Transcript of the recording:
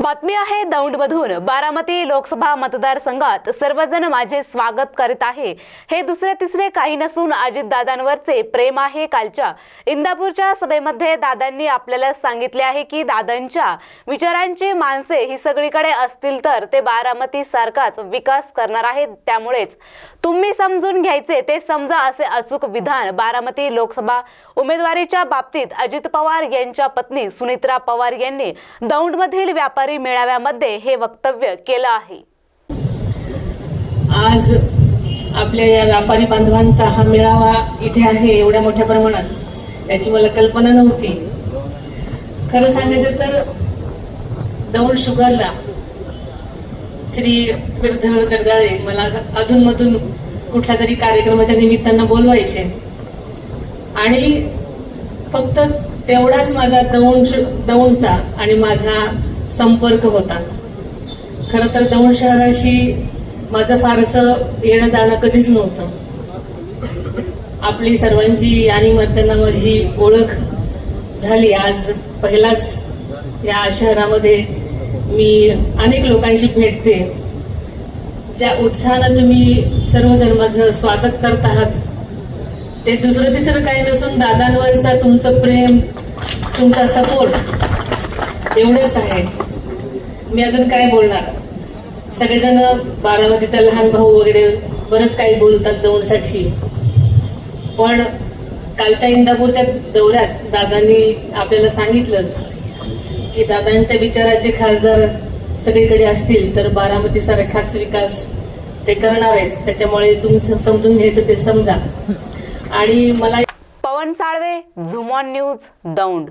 बातमी आहे दौंडमधून. बारामती लोकसभा मतदारसंघात सर्वजण माझे स्वागत करीत आहे. हे दुसरे तिसरे काही नसून अजितदादांवरचे प्रेम आहे कालच्या. इंदापूरच्या सभेमध्ये दादांनी आपल्याला सांगितले आहे की दादांच्या विचारांची माणसे ही सगळीकडे असतील तर ते बारामती सारखाच विकास करणार आहेत. त्यामुळेच तुम्ही समजून घ्यायचे ते समजा असे अचूक विधान बारामती लोकसभा उमेदवारीच्या बाबतीत अजित पवार यांच्या पत्नी सुनित्रा पवार यांनी दौंडमधील व्यापार मेळाव्यामध्ये हे वक्तव्य केलं आहे. आज आपल्या या व्यापारी बांधवांचा हा मेळावा इथे आहे एवढ्या मोठ्या प्रमाणात. याची मला कल्पना नव्हती. खरं सांगायचं तर दौंड शुगरला श्री विरधळ जगदाळे मला अधूनमधून कुठल्या तरी कार्यक्रमाच्या निमित्तानं बोलवायचे. आणि फक्त तेवढाच माझा दौंड दौंडचा आणि माझा संपर्क होता. खरं तर दौंड शहराशी माझं फारसं येणं जाणं कधीच नव्हतं. आपली सर्वांची आणि मतदाना माझी ओळख झाली. आज पहिलाच या शहरामध्ये मी अनेक लोकांशी भेटते. ज्या उत्साहानं तुम्ही सर्वजण माझं स्वागत करत आहात ते दुसरं तिसरं काही नसून दादांवरचा तुमचं प्रेम तुमचा सपोर्ट एवढंच आहे. मी अजून काय बोलणार? सगळेजण बारामतीचा लहान भाऊ वगैरे बरंच काही बोलतात दौडसाठी. पण कालच्या इंदापूरच्या दौऱ्यात दादांनी आपल्याला सांगितलंच की दादांच्या विचाराचे खासदार सगळीकडे असतील तर बारामतीसारखाच विकास ते करणार आहेत. त्याच्यामुळे तुम्ही समजून घ्यायचं ते समजा. आणि मला पवन साळवे झुमॉन न्यूज दौंड.